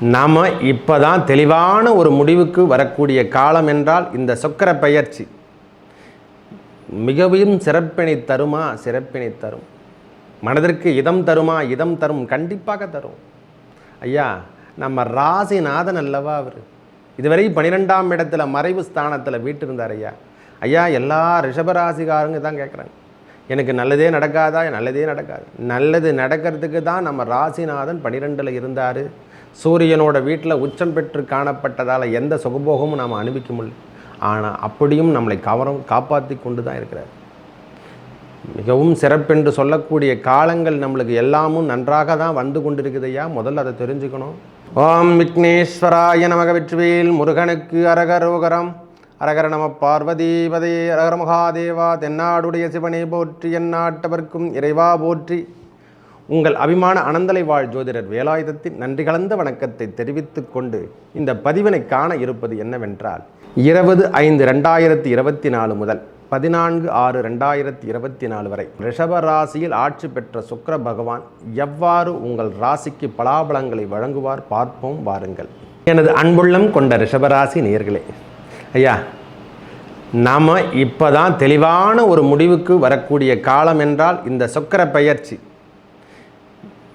நாம் இப்போ தான் தெளிவான ஒரு முடிவுக்கு வரக்கூடிய காலம் என்றால் இந்த சொக்கர பயிற்சி. மிகவும் சிறப்பினை தருமா? சிறப்பினை தரும். மனதிற்கு இதம் தருமா? இதம் தரும். கண்டிப்பாக தரும். ஐயா நம்ம ராசிநாதன் அல்லவா அவர்? இதுவரை பன்னிரெண்டாம் இடத்துல மறைவு ஸ்தானத்தில் வீட்டிருந்தார் ஐயா. ஐயா எல்லா ரிஷபராசிகாரங்க தான் கேட்குறாங்க எனக்கு நல்லதே நடக்காதா? நல்லதே நடக்காது. நல்லது நடக்கிறதுக்கு தான் நம்ம ராசிநாதன் பன்னிரெண்டில் இருந்தார். சூரியனோட வீட்டில் உச்சம் பெற்று காணப்பட்டதால் எந்த சுகபோகமும் நாம் அனுபவிக்க முடியல. ஆனால் அப்படியும் நம்மளை கவரம் காப்பாற்றி கொண்டு தான் இருக்கிறார். மிகவும் சிறப்பென்று சொல்லக்கூடிய காலங்கள் நம்மளுக்கு எல்லாமும் நன்றாக தான் வந்து கொண்டிருக்குதையா முதல்ல அதை தெரிஞ்சுக்கணும். ஓம் விக்னேஸ்வராய நமக வெற்றிவேல் முருகனுக்கு அரகரோகரம் அரகர நம பார்வதீபதே அரகர மகாதேவா தென்னாடுடைய சிவனை போற்றி எந்நாட்டவர்க்கும் இறைவா போற்றி. உங்கள் அபிமான அனந்தலை வாழ் ஜோதிடர் வேலாயுதத்தின் நன்றி கலந்த வணக்கத்தை தெரிவித்துக் கொண்டு இந்த பதிவினை காண இருப்பது என்னவென்றால் இருபது ஐந்து ரெண்டாயிரத்தி இருபத்தி நாலு முதல் பதினான்கு ஆறு ரெண்டாயிரத்தி இருபத்தி நாலு வரை ரிஷப ராசியில் ஆட்சி பெற்ற சுக்கர பகவான் எவ்வாறு உங்கள் ராசிக்கு பலாபலங்களை வழங்குவார் பார்ப்போம் வாருங்கள். எனது அன்புள்ளம் கொண்ட ரிஷபராசி நேர்களே ஐயா நாம் இப்போ தான் தெளிவான ஒரு முடிவுக்கு வரக்கூடிய காலம் என்றால் இந்த சுக்கர பெயர்ச்சி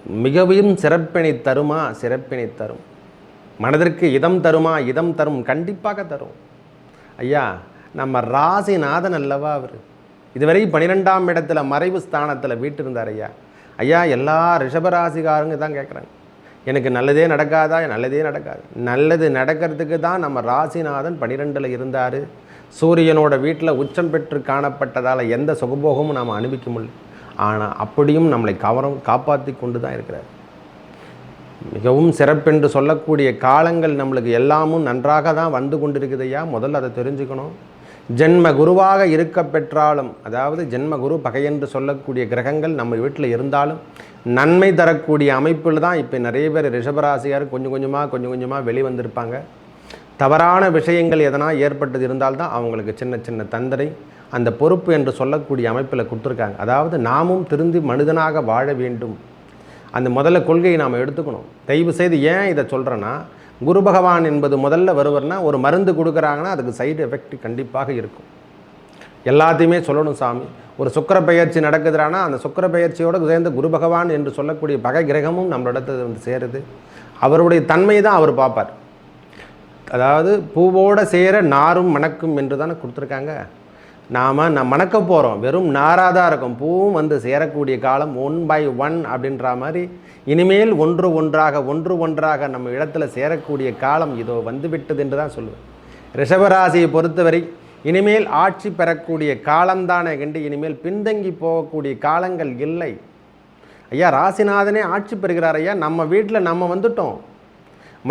மிகவும் சிறப்பினை தருமா? சிறப்பினை தரும். மனதிற்கு இதம் தருமா? இதம் தரும். கண்டிப்பாக தரும். ஐயா நம்ம ராசிநாதன் அல்லவா அவர்? இதுவரை பன்னிரெண்டாம் இடத்துல மறைவு ஸ்தானத்தில் வீட்டிருந்தார் ஐயா. ஐயா எல்லா ரிஷபராசிகாரங்க தான் கேட்குறாங்க எனக்கு நல்லதே நடக்காதா? நல்லதே நடக்காது. நல்லது நடக்கிறதுக்கு தான் நம்ம ராசிநாதன் பன்னிரெண்டில் இருந்தார். சூரியனோட வீட்டில் உச்சம் பெற்று காணப்பட்டதால் எந்த சுகபோகமும் நாம் அனுபவிக்க முடியல. ஆனால் அப்படியும் நம்மளை கவரம் காப்பாற்றி கொண்டு தான் இருக்கிறார். மிகவும் சிறப்பென்று சொல்லக்கூடிய காலங்கள் நம்மளுக்கு எல்லாமும் நன்றாக தான் வந்து கொண்டிருக்குதையா? முதல்ல அதை தெரிஞ்சுக்கணும். ஜென்ம குருவாக இருக்க பெற்றாலும் அதாவது ஜென்ம குரு பகையென்று சொல்லக்கூடிய கிரகங்கள் நம்ம வீட்டில் இருந்தாலும் நன்மை தரக்கூடிய அமைப்பில் தான் இப்போ நிறைய பேர் ரிஷபராசியார் கொஞ்சம் கொஞ்சமாக கொஞ்சம் கொஞ்சமாக வெளிவந்திருப்பாங்க தவறான விஷயங்கள் எதனா ஏற்பட்டது இருந்தால்தான் அவங்களுக்கு சின்ன சின்ன தந்தரை அந்த பொறுப்பு என்று சொல்லக்கூடிய அமைப்பில் கொடுத்துருக்காங்க. அதாவது நாமும் திருந்தி மனிதனாக வாழ வேண்டும். அந்த முதல்ல கொள்கையை நாம் எடுத்துக்கணும். தயவு செய்து ஏன் இதை சொல்கிறேன்னா குரு பகவான் என்பது முதல்ல வருவர்னா ஒரு மருந்து கொடுக்குறாங்கன்னா அதுக்கு சைடு எஃபெக்ட் கண்டிப்பாக இருக்கும். எல்லாத்தையுமே சொல்லணும் சாமி. ஒரு சுக்கர பெயர்ச்சி நடக்குதுறானா அந்த சுக்கர பெயர்ச்சியோடு சேர்ந்து குரு பகவான் என்று சொல்லக்கூடிய பகை கிரகமும் நம்மளிடத்து வந்து சேருது. அவருடைய தன்மை தான் அவர் பார்ப்பார். அதாவது பூவோடு சேர நாரும் மணக்கும் என்று தானே கொடுத்துருக்காங்க. நாம் நான் மணக்க போகிறோம் வெறும் நாராக தான் இருக்கும். பூவும் வந்து சேரக்கூடிய காலம் ஒன் பை ஒன் அப்படின்ற மாதிரி இனிமேல் ஒன்று ஒன்றாக ஒன்று ஒன்றாக நம்ம இடத்துல சேரக்கூடிய காலம் இதோ வந்துவிட்டது என்று தான் சொல்லுவேன். ரிஷபராசியை பொறுத்தவரை இனிமேல் ஆட்சி பெறக்கூடிய காலம்தானே கண்டு இனிமேல் பின்தங்கி போகக்கூடிய காலங்கள் இல்லை. ஐயா ராசிநாதனே ஆட்சி பெறுகிறார் ஐயா. நம்ம வீட்டில் நம்ம வந்துட்டோம்.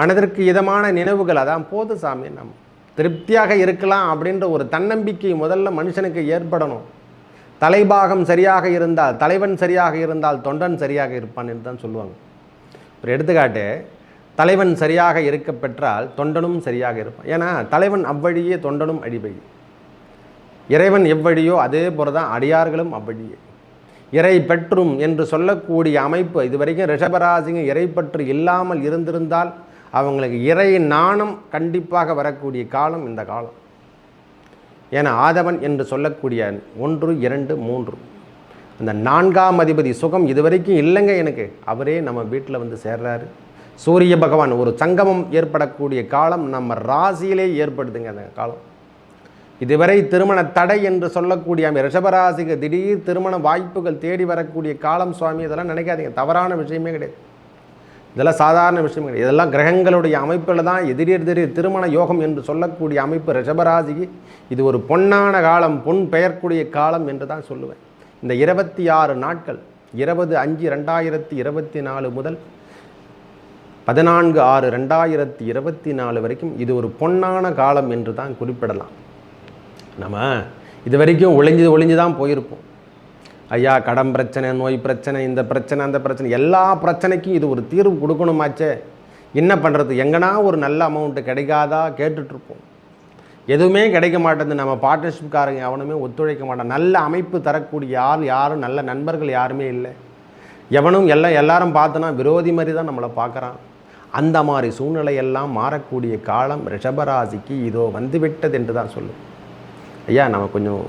மனதிற்கு இதமான நினைவுகள் அதான் போது சாமி நம்ம. திருப்தியாக இருக்கலாம் அப்படின்ற ஒரு தன்னம்பிக்கை முதல்ல மனுஷனுக்கு ஏற்படணும். தலைபாகம் சரியாக இருந்தால் தலைவன் சரியாக இருந்தால் தொண்டன் சரியாக இருப்பான் என்று தான் சொல்லுவாங்க. ஒரு எடுத்துக்காட்டு தலைவன் சரியாக இருக்க பெற்றால் தொண்டனும் சரியாக இருப்பான். ஏன்னா தலைவன் அவ்வழியே தொண்டனும் அடிபடி இறைவன் எவ்வழியோ அதே போல தான் அடியார்களும் அவ்வழியே. இறை பெற்றும் என்று சொல்லக்கூடிய அமைப்பு இதுவரைக்கும் ரிஷபராசிங்க இறை பற்று இல்லாமல் இருந்திருந்தால் அவங்களுக்கு இறை நாணம் கண்டிப்பாக வரக்கூடிய காலம் இந்த காலம். ஏன்னா ஆதவன் என்று சொல்லக்கூடிய ஒன்று இரண்டு மூன்று. அந்த நான்காம் அதிபதி சுகம் இதுவரைக்கும் இல்லைங்க எனக்கு. அவரே நம்ம வீட்டில் வந்து சேர்றாரு. சூரிய பகவான் ஒரு சங்கமம் ஏற்படக்கூடிய காலம் நம்ம ராசியிலே ஏற்படுதுங்க அந்த காலம். இதுவரை திருமண தடை என்று சொல்லக்கூடிய அந்த ரிஷபராசிக்கு திடீர் திருமண வாய்ப்புகள் தேடி வரக்கூடிய காலம் சுவாமி இதெல்லாம் நினைக்காதீங்க. தவறான விஷயமே கிடையாது. இதெல்லாம் சாதாரண விஷயம் கிடையாது. இதெல்லாம் கிரகங்களுடைய அமைப்பில் தான் எதிரீர் திடீர் திருமண யோகம் என்று சொல்லக்கூடிய அமைப்பு ரிஷபராசிக்கு இது ஒரு பொன்னான காலம் பொன் பெயர்க்கூடிய காலம் என்று தான் சொல்லுவேன். இந்த இருபத்தி ஆறு நாட்கள் இருபது அஞ்சு ரெண்டாயிரத்தி இருபத்தி நாலு முதல் பதினான்கு ஆறு ரெண்டாயிரத்தி இருபத்தி நாலு வரைக்கும் இது ஒரு பொன்னான காலம் என்று தான் குறிப்பிடலாம். நம்ம இது வரைக்கும் ஒளிஞ்சு ஒளிஞ்சு தான் போயிருப்போம். ஐயா கடன் பிரச்சனை நோய் பிரச்சனை இந்த பிரச்சனை அந்த பிரச்சனை எல்லா பிரச்சனைக்கும் இது ஒரு தீர்வு கொடுக்கணுமாச்சே. என்ன பண்ணுறது எங்கன்னா ஒரு நல்ல அமௌண்ட்டு கிடைக்காதா? கேட்டுட்ருப்போம். எதுவுமே கிடைக்க மாட்டேங்குது. நம்ம பார்ட்னர்ஷிப்காரங்க எவனுமே ஒத்துழைக்க மாட்டான். நல்ல அமைப்பு தரக்கூடிய யார் யாரும் நல்ல நண்பர்கள் யாருமே இல்லை. எவனும் எல்லாம் எல்லாரும் பார்த்தோன்னா விரோதி மாதிரி தான் நம்மளை பார்க்குறான். அந்த மாதிரி சூழ்நிலையெல்லாம் மாறக்கூடிய காலம் ரிஷபராசிக்கு இதோ வந்துவிட்டது என்று தான் சொல்லும். ஐயா நம்ம கொஞ்சம்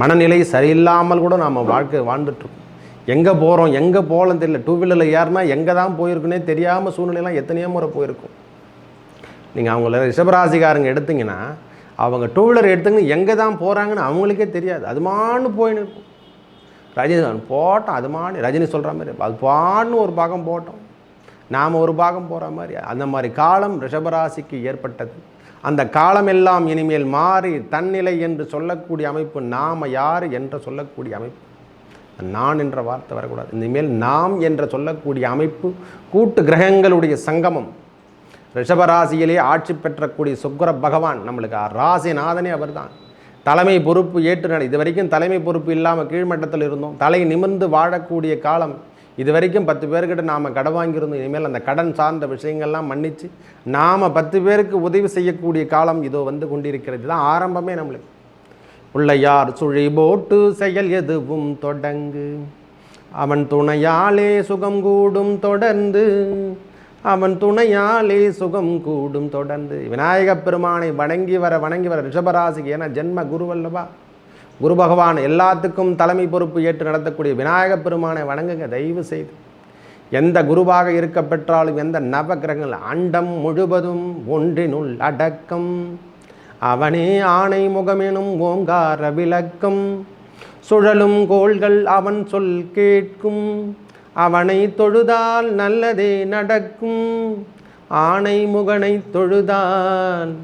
மனநிலை சரியில்லாமல் கூட நம்ம வாழ்க்கை வாழ்ந்துட்டுருக்கோம். எங்கே போகிறோம் எங்கே போகலன்னு தெரியல. டூ வீலரில் ஏறினா எங்கே தான் போயிருக்குன்னே தெரியாமல் சூழ்நிலையெல்லாம் எத்தனையோ முறை போயிருக்கும். நீங்கள் அவங்கள ரிஷபராசிக்காரங்க எடுத்திங்கன்னா அவங்க டூ வீலர் எடுத்துங்க எங்கே தான் போகிறாங்கன்னு அவங்களுக்கே தெரியாது. அது மான்னு போயின்னு இருக்கும். ரஜினி போட்டோம் அது மானு ரஜினி சொல்கிற மாதிரி அது பான்னு ஒரு பாகம் போட்டோம். நாம் ஒரு பாகம் போகிற மாதிரி. அந்த மாதிரி காலம் ரிஷபராசிக்கு ஏற்பட்டது. அந்த காலமெல்லாம் இனிமேல் மாறி தன்னிலை என்று சொல்லக்கூடிய அமைப்பு நாம் யார் என்று சொல்லக்கூடிய அமைப்பு. நான் என்ற வார்த்தை வரக்கூடாது. இனிமேல் நாம் என்று சொல்லக்கூடிய அமைப்பு கூட்டு கிரகங்களுடைய சங்கமம். ரிஷபராசியிலே ஆட்சி பெற்றக்கூடிய சுக்கர பகவான் நம்மளுக்கு ராசிநாதனே அவர்தான். தலைமை பொறுப்பு ஏற்று இது வரைக்கும் தலைமை பொறுப்பு இல்லாமல் கீழ்மட்டத்தில் இருந்தோம். தலை நிமிர்ந்து வாழக்கூடிய காலம் இது வரைக்கும் பத்து பேர்கிட்ட நாம் கடன் வாங்கியிருந்தோம். இனிமேல் அந்த கடன் சார்ந்த விஷயங்கள்லாம் மன்னித்து நாம் பத்து பேருக்கு உதவி செய்யக்கூடிய காலம் இதோ வந்து கொண்டிருக்கிறது. தான் ஆரம்பமே நம்மளுக்கு. பிள்ளையார் சுழி போட்டு செயல் எதுவும் தொடங்கு. அவன் துணையாலே சுகம் கூடும் தொடர்ந்து. அவன் துணையாலே சுகம் கூடும் தொடர்ந்து. விநாயகப் பெருமானை வணங்கி வர வணங்கி வர ரிஷபராசிக்கு ஏன்னா ஜென்ம குருவல்லவா குரு பகவான் எல்லாத்துக்கும் தலைமை பொறுப்பு ஏற்று நடத்தக்கூடிய விநாயகப் பெருமானை வணங்குங்க தயவு செய்து. எந்த குருவாக இருக்க பெற்றாலும் எந்த நவகிரகங்கள் அண்டம் முழுவதும் ஒன்றினுள் அடக்கம். அவனே ஆணை முகமெனும் ஓங்கார விளக்கம். சுழலும் கோள்கள் அவன் சொல் கேட்கும். அவனை தொழுதால் நல்லதே நடக்கும். ஆணை முகனை தொழுதால்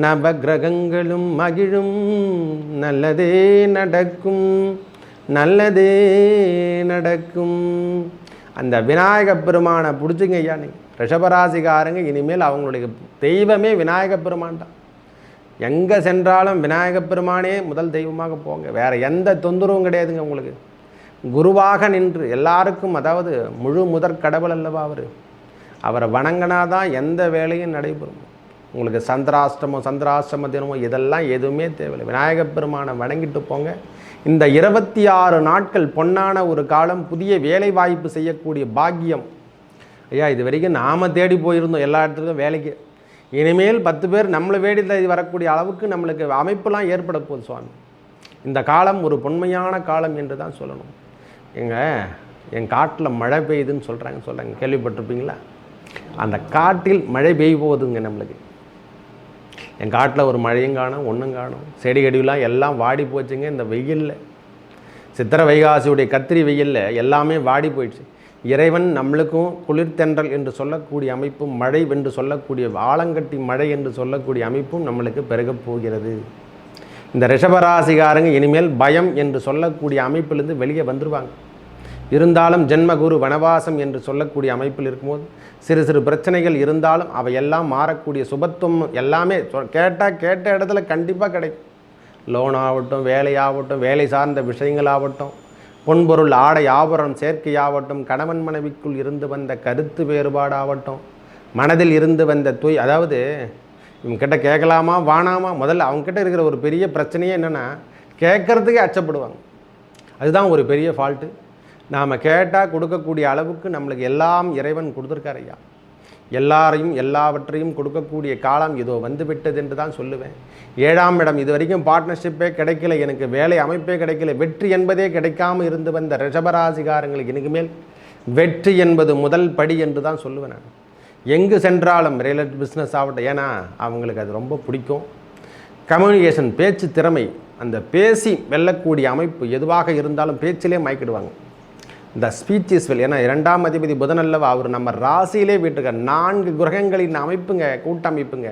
நவகிரகங்களும் மகிழும். நல்லதே நடக்கும். நல்லதே நடக்கும். அந்த விநாயகப் பெருமானை பிடிச்சிங்க ஐயா நீங்கள் ரிஷபராசிக்காரங்க இனிமேல் அவங்களுடைய தெய்வமே விநாயகப் பெருமான் தான். எங்கே சென்றாலும் விநாயகப் பெருமானே முதல் தெய்வமாக போங்க. வேறு எந்த தொந்தரவும் கிடையாதுங்க உங்களுக்கு. குருவாக நின்று எல்லாருக்கும் அதாவது முழு முதற் கடவுள் அல்லவா அவர்? அவரை வணங்கினாதான் எந்த வேலையும் நடைபெறும். உங்களுக்கு சந்திராஷ்டமம் சந்திராஷ்டம தினமும் இதெல்லாம் எதுவுமே தேவையில்லை. விநாயகப் பெருமானை வணங்கிட்டு போங்க. இந்த இருபத்தி ஆறு நாட்கள் பொன்னான ஒரு காலம் புதிய வேலை வாய்ப்பு செய்யக்கூடிய பாக்கியம். ஐயா இது வரைக்கும் நாம் தேடி போயிருந்தோம் எல்லா இடத்துக்கும் வேலைக்கு. இனிமேல் பத்து பேர் நம்மளை வேடி தேடி வரக்கூடிய அளவுக்கு நம்மளுக்கு அமைப்பெல்லாம் ஏற்பட போகுது சுவாமி. இந்த காலம் ஒரு பொன்மையான காலம் என்று தான் சொல்லணும். எங்கள் என் காட்டில் மழை பெய்யுதுன்னு சொல்கிறாங்க சொல்கிறாங்க கேள்விப்பட்டிருப்பீங்களா? அந்த காட்டில் மழை பெய்ய போகுதுங்க நம்மளுக்கு. என் காட்டில் ஒரு மழையும் காணும் ஒன்றும் காணும். செடி கொடிலாம் எல்லாம் வாடி போச்சுங்க இந்த வெயிலில். சித்திரை வைகாசியுடைய கத்திரி வெயிலில் எல்லாமே வாடி போயிடுச்சு. இறைவன் நம்மளுக்கும் குளிர்தென்றல் என்று சொல்லக்கூடிய அமைப்பும் மழை என்று சொல்லக்கூடிய ஆலங்கட்டி மழை என்று சொல்லக்கூடிய அமைப்பும் நம்மளுக்கு பெருகப் போகிறது. இந்த ரிஷபராசிகாரங்க இனிமேல் பயம் என்று சொல்லக்கூடிய அமைப்பிலிருந்து வெளியே வந்துருவாங்க. இருந்தாலும் ஜென்மகுரு வனவாசம் என்று சொல்லக்கூடிய அமைப்பில் இருக்கும்போது சிறு சிறு பிரச்சனைகள் இருந்தாலும் அவையெல்லாம் மாறக்கூடிய சுபத்துவம் எல்லாமே கேட்டால் கேட்ட இடத்துல கண்டிப்பாக கிடைக்கும். லோன் ஆகட்டும் வேலையாகட்டும் வேலை சார்ந்த விஷயங்களாகட்டும் பொன்பொருள் ஆடை ஆபரணம் சேர்க்கையாகட்டும் கணவன் மனைவிக்குள் இருந்து வந்த கருத்து வேறுபாடாகட்டும் மனதில் இருந்து வந்த தூய் அதாவது இவங்ககிட்ட கேட்கலாமா வானாமா முதல்ல அவங்ககிட்ட இருக்கிற ஒரு பெரிய பிரச்சனையே என்னென்னா கேட்குறதுக்கே அச்சப்படுவாங்க. அதுதான் ஒரு பெரிய ஃபால்ட்டு நாம் கேட்டால் கொடுக்கக்கூடிய அளவுக்கு நம்மளுக்கு எல்லாம் இறைவன் கொடுத்துருக்கார் ஐயா. எல்லாரையும் எல்லாவற்றையும் கொடுக்கக்கூடிய காலம் இதோ வந்து விட்டது என்று தான் சொல்லுவேன். ஏழாம் இடம் இது வரைக்கும் பார்ட்னர்ஷிப்பே கிடைக்கல எனக்கு வேலை அமைப்பே கிடைக்கல. வெற்றி என்பதே கிடைக்காமல் இருந்து வந்த ரிஷபராசிகாரங்களுக்கு இனிக்குமேல் வெற்றி என்பது முதல் படி என்று தான் சொல்லுவேன் நான். எங்கு சென்றாலும் ரியல் பிஸ்னஸ் ஆகட்டும். ஏன்னா அவங்களுக்கு அது ரொம்ப பிடிக்கும். கம்யூனிகேஷன் பேச்சு திறமை அந்த பேசி வெல்லக்கூடிய அமைப்பு எதுவாக இருந்தாலும் பேச்சிலே மயக்கிடுவாங்க. த ஸ்பீச் இஸ் வெல் ஏன்னா இரண்டாம் அதிபதி புதன் அல்லவா அவர் நம்ம ராசியிலே வீட்டுருக்க நான்கு கிரகங்களின் அமைப்புங்க கூட்டமைப்புங்க.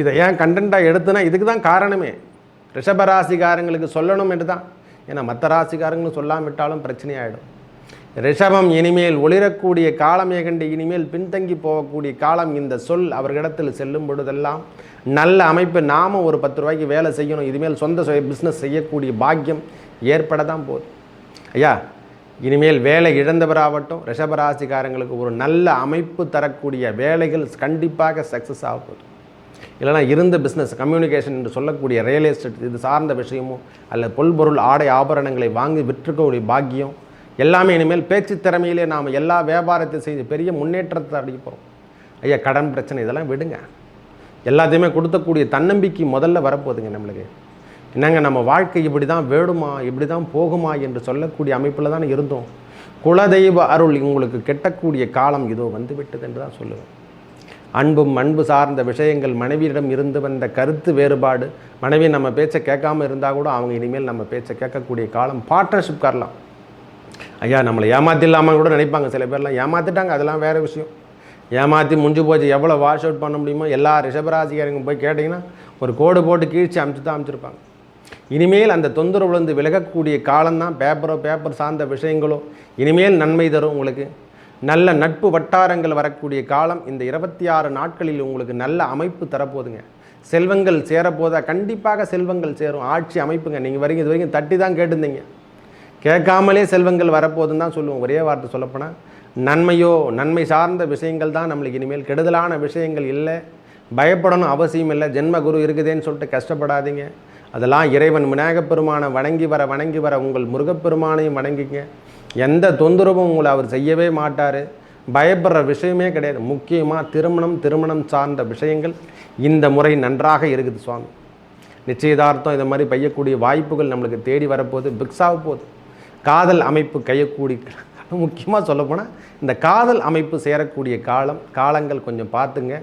இதை ஏன் கண்டென்ட்டாக எடுத்துனா இதுக்கு தான் காரணமே. ரிஷபராசிக்காரங்களுக்கு சொல்லணும் என்று தான். ஏன்னா மற்ற ராசிக்காரங்களும் சொல்லாமட்டாலும் பிரச்சனையாயிடும். ரிஷபம் இனிமேல் ஒளிரக்கூடிய காலமே கண்டு இனிமேல் பின்தங்கி போகக்கூடிய காலம் இந்த சொல் அவர்களிடத்தில் செல்லும் பொழுதெல்லாம் நல்ல அமைப்பு. நாம ஒரு பத்து ரூபாய்க்கு வேலை செய்யணும். இதுமேல் சொந்த பிஸ்னஸ் செய்யக்கூடிய பாக்கியம் ஏற்பட தான் போகுது. ஐயா இனிமேல் வேலை இழந்தவராகட்டும் ரிஷபராசிக்காரங்களுக்கு ஒரு நல்ல அமைப்பு தரக்கூடிய வேலைகள் கண்டிப்பாக சக்ஸஸ் ஆக போகுது. இல்லைனா இருந்த பிஸ்னஸ் கம்யூனிகேஷன் என்று சொல்லக்கூடிய ரியல் எஸ்டேட் இது சார்ந்த விஷயமும் அல்லது பொல்பொருள் ஆடை ஆபரணங்களை வாங்கி விற்றுக்கக்கூடிய பாக்கியம் எல்லாமே இனிமேல் பேச்சு திறமையிலே நாம் எல்லா வியாபாரத்தையும் செய்து பெரிய முன்னேற்றத்தை அடைய போகிறோம் ஐயா கடன் பிரச்சனை இதெல்லாம் விடுங்க. எல்லாத்தையுமே கொடுத்தக்கூடிய தன்னம்பிக்கை முதல்ல வரப்போகுதுங்க நம்மளுக்கு. என்னங்க நம்ம வாழ்க்கை இப்படி தான் வேணுமா இப்படி தான் போகுமா என்று சொல்லக்கூடிய அமைப்பில் தானே இருந்தோம். குலதெய்வ அருள் உங்களுக்கு கெட்டக்கூடிய காலம் இதோ வந்துவிட்டது என்று தான் சொல்லுவேன். அன்பும் அன்பு சார்ந்த விஷயங்கள் மனைவியிடம் இருந்து வந்த கருத்து வேறுபாடு. மனைவி நம்ம பேச்சை கேட்காம இருந்தால் கூட அவங்க இனிமேல் நம்ம பேச்சை கேட்கக்கூடிய காலம் பார்ட்னர்ஷிப் காரலாம். ஐயா நம்மளை ஏமாத்திடலாமா கூட நினைப்பாங்க சில பேர்லாம். ஏமாத்திட்டாங்க அதெல்லாம் வேறு விஷயம். ஏமாற்றி முடிஞ்சு போச்சு எவ்வளோ வாஷ் அவுட் பண்ண முடியுமோ எல்லா ரிஷபராசிக்காரங்க போய் கேட்டிங்கன்னா ஒரு கோடு போட்டு கீழ்ச்சி அமுச்சு தான் அமைச்சிருப்பாங்க. இனிமேல் அந்த தொந்தரவுலேருந்து விலகக்கூடிய காலம்தான். பேப்பரோ பேப்பர் சார்ந்த விஷயங்களோ இனிமேல் நன்மை தரும் உங்களுக்கு. நல்ல நட்பு வட்டாரங்கள் வரக்கூடிய காலம் இந்த இருபத்தி ஆறு நாட்களில் உங்களுக்கு நல்ல அமைப்பு தரப்போதுங்க. செல்வங்கள் சேரப்போதா கண்டிப்பாக செல்வங்கள் சேரும். ஆட்சி அமைப்புங்க. நீங்கள் வரைக்கும் இது வரைக்கும் தட்டி தான் கேட்டிருந்தீங்க. கேட்காமலே செல்வங்கள் வரப்போகுதுன்னு தான் சொல்லுவோம். ஒரே வார்த்தை சொல்லப்போனால் நன்மையோ நன்மை சார்ந்த விஷயங்கள் தான் நம்மளுக்கு இனிமேல் கெடுதலான விஷயங்கள் இல்லை. பயப்படணும் அவசியம் இல்லை. ஜென்ம குரு இருக்குதேன்னு சொல்லிட்டு கஷ்டப்படாதீங்க. அதெல்லாம் இறைவன் விநாயகப் பெருமானை வணங்கி வர வணங்கி வர உங்கள் முருகப்பெருமானையும் வணங்கிங்க எந்த தொந்தரவும் உங்களை அவர் செய்யவே மாட்டார். பயப்படுற விஷயமே கிடையாது. முக்கியமாக திருமணம் திருமணம் சார்ந்த விஷயங்கள் இந்த முறை நன்றாக இருக்குது சுவாமி. நிச்சயதார்த்தம் இதை மாதிரி பெய்யக்கூடிய வாய்ப்புகள் நம்மளுக்கு தேடி வரப்போகுது. பிக்ஸாக போகுது காதல் அமைப்பு கையக்கூடி முக்கியமாக சொல்லப்போனால் இந்த காதல் அமைப்பு சேரக்கூடிய காலம் காலங்கள் கொஞ்சம் பார்த்துங்க.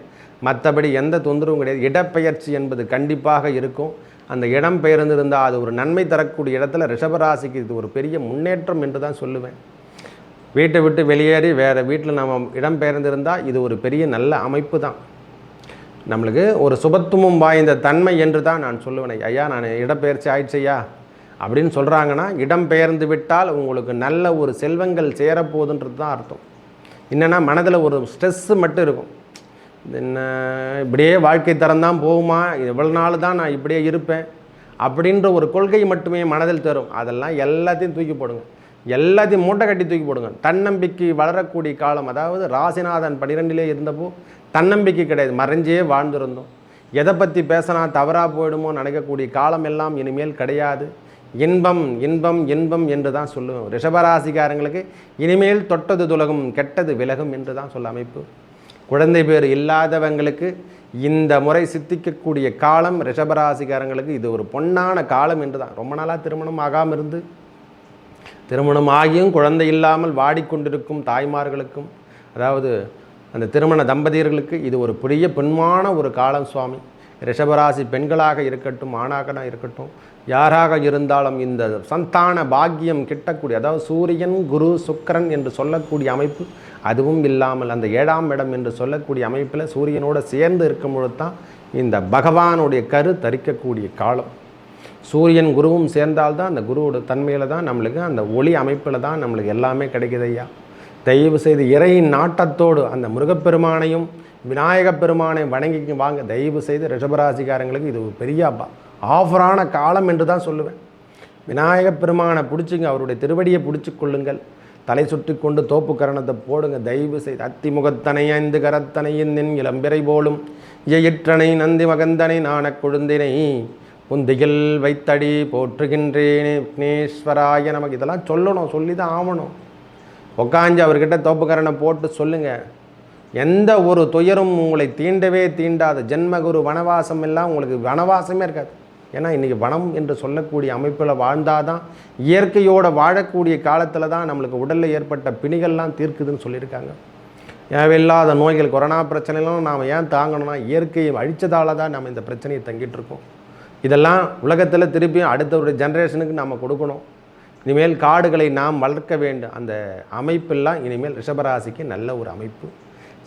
மற்றபடி எந்த தொந்தரவும் கிடையாது. இடப்பெயர்ச்சி என்பது கண்டிப்பாக இருக்கும். அந்த இடம் பெயர்ந்திருந்தால் அது ஒரு நன்மை தரக்கூடிய இடத்துல ரிஷபராசிக்கு இது ஒரு பெரிய முன்னேற்றம் என்று தான் சொல்லுவேன். வீட்டை விட்டு வெளியேறி வேறு வீட்டில் நம்ம இடம் பெயர்ந்திருந்தால் இது ஒரு பெரிய நல்ல அமைப்பு தான். நம்மளுக்கு ஒரு சுபத்துவம் வாய்ந்த தன்மை என்று தான் நான் சொல்லுவேன். ஐயா நான் இடப்பெயர்ச்சி ஆயிடுச்சையா அப்படின்னு சொல்கிறாங்கன்னா இடம் பெயர்ந்து விட்டால் உங்களுக்கு நல்ல ஒரு செல்வங்கள் சேரப்போகுதுன்றது தான் அர்த்தம். என்னென்னா மனதில் ஒரு ஸ்ட்ரெஸ்ஸு மட்டும் இருக்கும். என்ன இப்படியே வாழ்க்கை தரம் தான் போகுமா? எவ்வளோ நாள் தான் நான் இப்படியே இருப்பேன். அப்படின்ற ஒரு கொள்கை மட்டுமே மனதில் தரும். அதெல்லாம் எல்லாத்தையும் தூக்கி போடுங்க. எல்லாத்தையும் மூட்டை கட்டி தூக்கி போடுங்க. தன்னம்பிக்கை வளரக்கூடிய காலம் அதாவது ராசிநாதன் பன்னிரெண்டிலே இருந்தப்போ தன்னம்பிக்கை கிடையாது. மறைஞ்சே வாழ்ந்திருந்தோம். எதை பற்றி பேசினா தவறாக போயிடுமோ நினைக்கக்கூடிய காலம் எல்லாம் இனிமேல் கிடையாது. இன்பம் இன்பம் இன்பம் என்று தான் சொல்லுவோம். ரிஷபராசிக்காரங்களுக்கு இனிமேல் தொட்டது துலகும் கெட்டது விலகும் என்று தான் சொல்ல அமைப்பு. குழந்தை பேர் இல்லாதவங்களுக்கு இந்த முறை சித்திக்கக்கூடிய காலம் ரிஷபராசிக்காரங்களுக்கு இது ஒரு பொன்னான காலம் என்று தான். ரொம்ப நாளாக திருமணம் ஆகாமல் இருந்து திருமணம் ஆகியும் குழந்தை இல்லாமல் வாடிக்கொண்டிருக்கும் தாய்மார்களுக்கும் அதாவது அந்த திருமண தம்பதியர்களுக்கு இது ஒரு பெரிய பெண்மான ஒரு காலம் சுவாமி. ரிஷபராசி பெண்களாக இருக்கட்டும் ஆணாக இருக்கட்டும் யாராக இருந்தாலும் இந்த சந்தான பாக்கியம் கிட்டக்கூடிய அதாவது சூரியன் குரு சுக்கரன் என்று சொல்லக்கூடிய அமைப்பு அதுவும் இல்லாமல் அந்த ஏழாம் இடம் என்று சொல்லக்கூடிய அமைப்பில் சூரியனோடு சேர்ந்து இருக்கும் பொழுது தான் இந்த பகவானுடைய கரு தரிக்கக்கூடிய காலம். சூரியன் குருவும் சேர்ந்தால்தான் அந்த குருவோட தன்மையில் தான் நம்மளுக்கு அந்த ஒளி அமைப்பில் தான் நம்மளுக்கு எல்லாமே கிடைக்குது ஐயா. தயவு செய்து இறையின் நாட்டத்தோடு அந்த முருகப்பெருமானையும் விநாயகப் பெருமானை வணங்கி வாங்க தயவு செய்து ரிஷபராசிக்காரங்களுக்கு இது ஒரு பெரிய ஆஃபரான காலம் என்று தான் சொல்லுவேன். விநாயகப் பெருமானை பிடிச்சிங்க அவருடைய திருவடியை பிடிச்சி கொள்ளுங்கள். தலை சுற்றி கொண்டு தோப்பு கரணத்தை போடுங்க தயவு செய்து. அத்திமுகத்தனை ஐந்து கரத்தனையின் நின் இளம்பிறை போலும். இயற்றனை நந்தி மகந்தனை நாணக் கொழுந்தினை புந்தியில் வைத்தடி போற்றுகின்றேனே விக்னேஸ்வராய நமக்கு இதெல்லாம் சொல்லணும் சொல்லி தான் ஆகணும் உக்காஞ்சி அவர்கிட்ட தோப்புக்கரணை போட்டு சொல்லுங்கள் எந்த ஒரு துயரும் உங்களை தீண்டவே தீண்டாத ஜென்மகுரு வனவாசம் எல்லாம் உங்களுக்கு வனவாசமே இருக்காது. ஏன்னா இன்றைக்கி வனம் என்று சொல்லக்கூடிய அமைப்பில் வாழ்ந்தால் தான் இயற்கையோடு வாழக்கூடிய காலத்தில் தான் நம்மளுக்கு உடலில் ஏற்பட்ட பிணிகள்லாம் தீர்க்குதுன்னு சொல்லியிருக்காங்க. தேவையில்லாத நோய்கள் கொரோனா பிரச்சனைலாம் நாம் ஏன் தாங்கணும்னா இயற்கையை அழித்ததால தான் நம்ம இந்த பிரச்சனையை தங்கிட்டு இருக்கோம். இதெல்லாம் உலகத்தில் திருப்பியும் அடுத்த ஒரு ஜென்ரேஷனுக்கு நாம் கொடுக்கணும். இனிமேல் காடுகளை நாம் வளர்க்க வேண்டும் அந்த அமைப்பெல்லாம் இனிமேல் ரிஷபராசிக்கு நல்ல ஒரு அமைப்பு.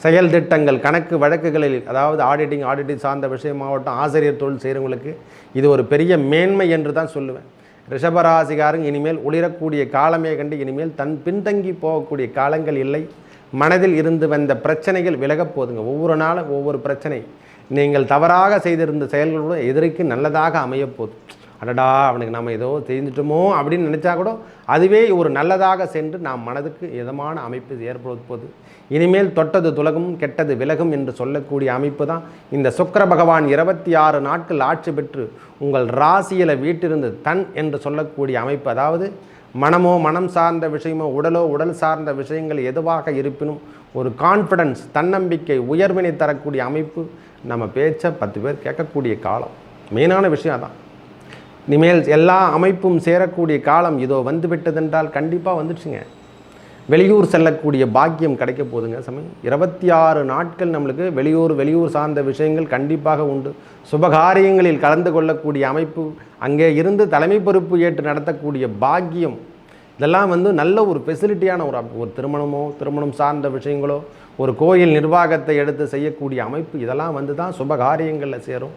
செயல் திட்டங்கள் கணக்கு வழக்குகளில் அதாவது ஆடிட்டிங் ஆடிட்டிங் சார்ந்த விஷயமாகட்டும் ஆசிரியர் தொழில் செய்கிறவங்களுக்கு இது ஒரு பெரிய மேன்மை என்று தான் சொல்லுவேன். ரிஷபராசிகாரங்க இனிமேல் ஒளிரக்கூடிய காலமே கண்டு இனிமேல் தன் பின்தங்கி போகக்கூடிய காலங்கள் இல்லை. மனதில் இருந்து வந்த பிரச்சனைகள் விலகப் போதுங்க. ஒவ்வொரு நாளும் ஒவ்வொரு பிரச்சனை. நீங்கள் தவறாக செய்திருந்த செயல்களோடு எதிரிக்கு நல்லதாக அமையப்போகுது அடடா அவனுக்கு நம்ம ஏதோ தெரிஞ்சிட்டோமோ அப்படின்னு நினச்சா கூட அதுவே ஒரு நல்லதாக சென்று நாம் மனதுக்கு இதமான அமைப்பு ஏற்படுவது போது இனிமேல் தொட்டது துலகும் கெட்டது விலகும் என்று சொல்லக்கூடிய அமைப்பு தான் இந்த சுக்கர பகவான் இருபத்தி ஆறு நாட்கள் ஆட்சி பெற்று உங்கள் ராசியில் வீட்டிருந்து தன் என்று சொல்லக்கூடிய அமைப்பு. அதாவது மனமோ மனம் சார்ந்த விஷயமோ உடலோ உடல் சார்ந்த விஷயங்கள் எதுவாக இருப்பினும் ஒரு கான்ஃபிடன்ஸ் தன்னம்பிக்கை உயர்வினை தரக்கூடிய அமைப்பு நம்ம பேச்சை பத்து பேர் கேட்கக்கூடிய காலம். மெயினான விஷயம் அதான். இனிமேல் எல்லா அமைப்பும் சேரக்கூடிய காலம் இதோ வந்து விட்டதென்றால் கண்டிப்பாக வந்துடுச்சுங்க வெளியூர் செல்லக்கூடிய பாக்கியம் கிடைக்க போகுதுங்க சமயம். இருபத்தி ஆறு நாட்கள் நம்மளுக்கு வெளியூர் வெளியூர் சார்ந்த விஷயங்கள் கண்டிப்பாக உண்டு. சுபகாரியங்களில் கலந்து கொள்ளக்கூடிய அமைப்பு அங்கே இருந்து தலைமை பொறுப்பு ஏற்று நடத்தக்கூடிய பாக்கியம். இதெல்லாம் வந்து நல்ல ஒரு ஃபெசிலிட்டியான ஒரு ஒரு திருமணமோ திருமணம் சார்ந்த விஷயங்களோ ஒரு கோயில் நிர்வாகத்தை எடுத்து செய்யக்கூடிய அமைப்பு இதெல்லாம் வந்து தான் சுப காரியங்களில் சேரும்.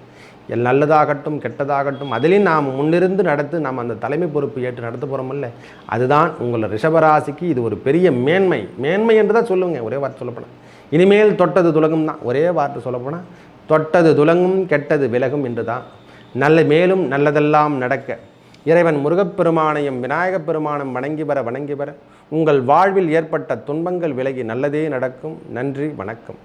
எல் நல்லதாகட்டும் கெட்டதாகட்டும் அதிலையும் நாம் முன்னிருந்து நடத்து நாம் அந்த தலைமை பொறுப்பு ஏற்று நடத்த போகிறோமில்ல அதுதான் உங்களை ரிஷபராசிக்கு இது ஒரு பெரிய மேன்மை. மேன்மை என்று தான் சொல்லுங்க ஒரே வார்த்தை சொல்லப்போனால் இனிமேல் தொட்டது துலகும் தான் ஒரே வார்த்தை சொல்லப்போனால் தொட்டது துலங்கும் கெட்டது விலகும் என்று தான். நல்ல மேலும் நல்லதெல்லாம் நடக்க. இறைவன் முருகப்பெருமானையும் விநாயகப் பெருமானும் வணங்கி வர வணங்கி வர. உங்கள் வாழ்வில் ஏற்பட்ட துன்பங்கள் விலகி நல்லதே நடக்கும். நன்றி வணக்கம்.